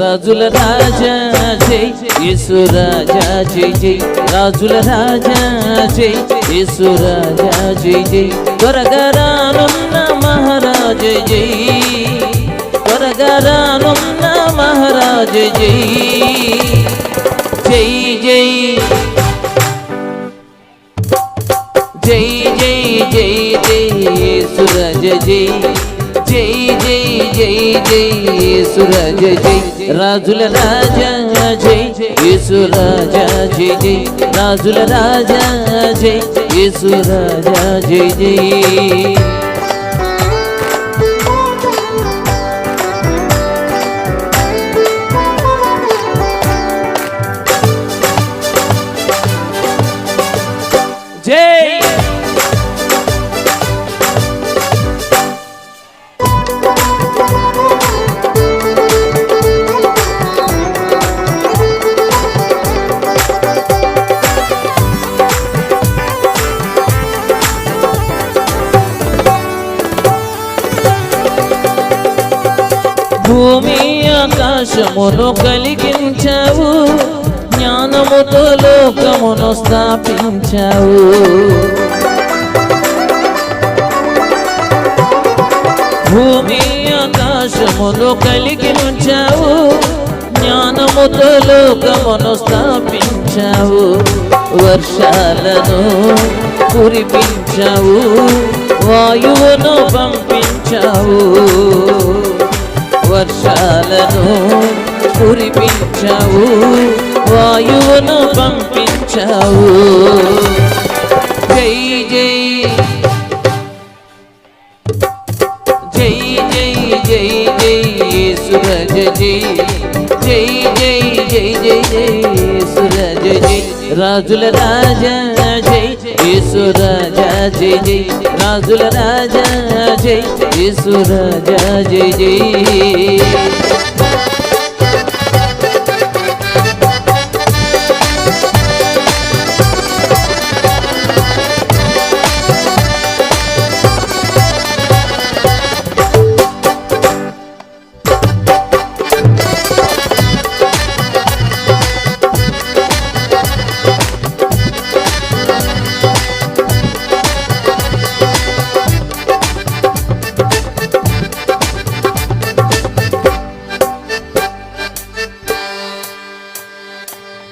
రాజుల రాజా జై యేసు రాజా జై జై. రాజుల రాజా జై యేసు రాజా జై జై. త్వరగా రానున్న మహారాజ జై. త్వరగా రానున్న మహారాజ జై. జై జై. జై జై జై జై. యేసు రాజా జై. జై జై జై జై యేసురాజ జై. రాజుల రాజా జై. యేసురాజా జై జై. రాజుల రాజా జై. యేసురాజా జై జై. ప్రకాశమును కలిగించావు జ్ఞానముతో లోకమును స్థాపించావు. భూమి ఆకాశమును కలిగించావు జ్ఞానముతో లోకమును స్థాపించావు. వర్షాలను కురిపించావు వాయువును పంపించావు. కురిపించావు వాయువును పంపించావు. జై జై. జై జై జై జై సురజ జై. జై జై జై జై జై సురజ జై. రాజుల రాజా జై. యేసు రాజా జై జై. రాజుల రాజా జై. యేసు రాజా జై జై.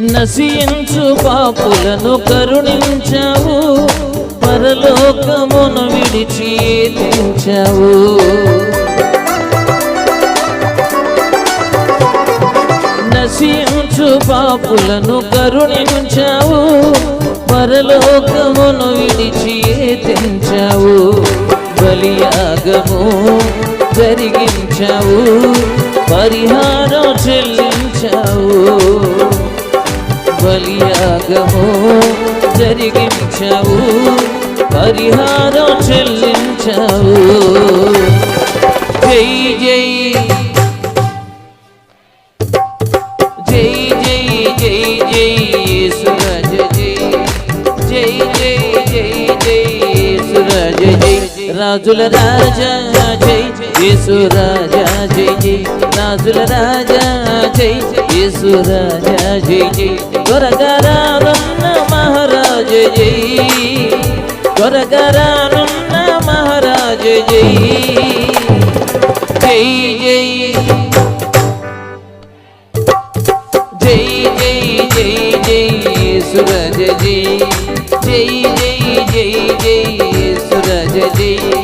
నశించు పాపులను కరుణించావు పరలోకమును విడిచి తెంచావు నశించు పాపులను కరుణించావు పరలోకమును విడిచి తెంచావు బలియాగము జరిగించావు పరిహారం చెల్లించావు. బలియాగము జరిగించావు పరిహారం చెల్లించావు జై జై జై జై జై జై సురజ జై జై జై జై జై సురజ జై రాజుల రాజా జై యేసు రాజా జై జై. నాజుల రాజా జై. యేసు రాజా జై జై. త్వరగా రానున్న మహారాజ జై. త్వరగా రానున్న మహారాజ జై. జై జై. జై జై జై జై. సురజ జై. జై జై జై జై. సురజ జై.